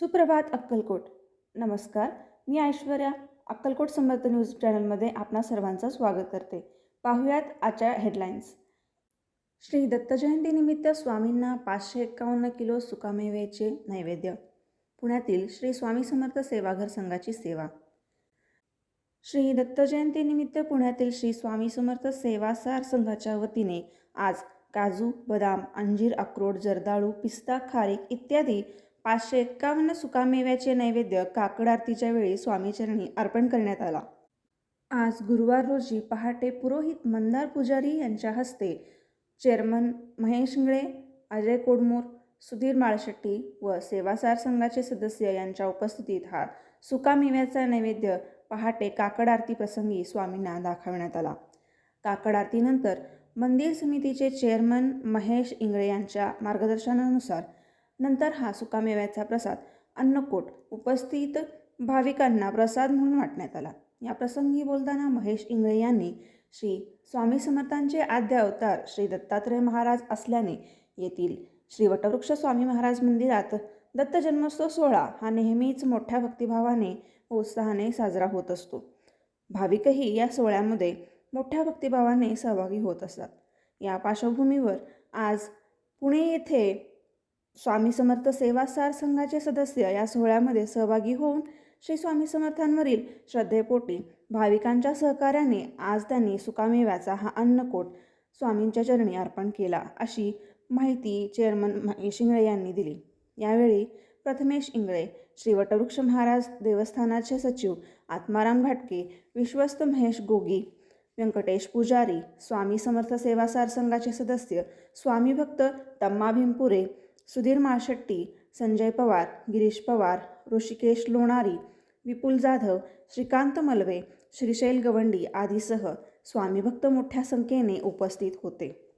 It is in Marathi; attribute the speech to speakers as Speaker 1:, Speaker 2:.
Speaker 1: सुप्रभात अक्कलकोट. नमस्कार मी ऐश्वर्या अक्कलकोट समर्थ न्यूज चॅनलमध्ये आपणा सर्वांचं स्वागत करते. पाहुयात आजच्या हेडलाईन्स. श्री दत्तजयंतीनिमित्त स्वामींना पाचशे एक्कावन्न किलो सुकामेव्याचे नैवेद्य. पुण्यातील श्री स्वामी समर्थ सेवाघर संघाची सेवा. श्री दत्तजयंतीनिमित्त पुण्यातील श्री स्वामी समर्थ सेवासार संघाच्या वतीने आज काजू बदाम अंजीर अक्रोड जर्दाळू पिस्ता खारीक इत्यादी पाचशे एक्कावन्न सुकामेव्याचे नैवेद्य काकड आरतीच्या वेळी स्वामीचरणी अर्पण करण्यात आला. आज गुरुवार रोजी पहाटे पुरोहित मंदार पुजारी यांच्या हस्ते चेअरमन महेश इंगळे अजय कोडमोर सुधीर माळशेट्टी व सेवासार संघाचे सदस्य यांच्या उपस्थितीत हा सुकामेव्याचा नैवेद्य पहाटे काकड आरती प्रसंगी स्वामींना दाखवण्यात आला. काकड आरतीनंतर मंदिर समितीचे चेअरमन महेश इंगळे यांच्या मार्गदर्शनानुसार नंतर हा सुकामेव्याचा प्रसाद अन्नकोट उपस्थित भाविकांना प्रसाद म्हणून वाटण्यात आला. या प्रसंगी बोलताना महेश इंगळे यांनी श्री स्वामी समर्थांचे आद्य अवतार श्री दत्तात्रय महाराज असल्याने येथील श्री वटवृक्ष स्वामी महाराज मंदिरात दत्त जन्मोत्सव सोहळा हा नेहमीच मोठ्या भक्तिभावाने व उत्साहाने साजरा होत असतो. भाविकही या सोहळ्यामध्ये मोठ्या भक्तिभावाने सहभागी होत असतात. या पार्श्वभूमीवर आज पुणे येथे स्वामी समर्थ सेवासार संघाचे सदस्य या सोहळ्यामध्ये सहभागी होऊन श्री स्वामी समर्थांवरील श्रद्धेपोटी भाविकांच्या सहकार्याने आज त्यांनी सुकामेव्याचा हा अन्नकोट स्वामींच्या चरणी अर्पण केला अशी माहिती चेअरमन महेश इंगळे यांनी दिली. यावेळी प्रथमेश इंगळे श्री वटवृक्ष महाराज देवस्थानाचे सचिव आत्माराम घाटके विश्वस्त महेश गोगी व्यंकटेश पुजारी स्वामी समर्थ सेवासार संघाचे सदस्य स्वामी भक्त तम्मा भीमपुरे सुधीर माळशेट्टी संजय पवार गिरीश पवार ऋषिकेश लोणारी विपुल जाधव श्रीकांत मलवे श्रीशैल गवंडी आदीसह स्वामीभक्त मोठ्या संख्येने उपस्थित होते.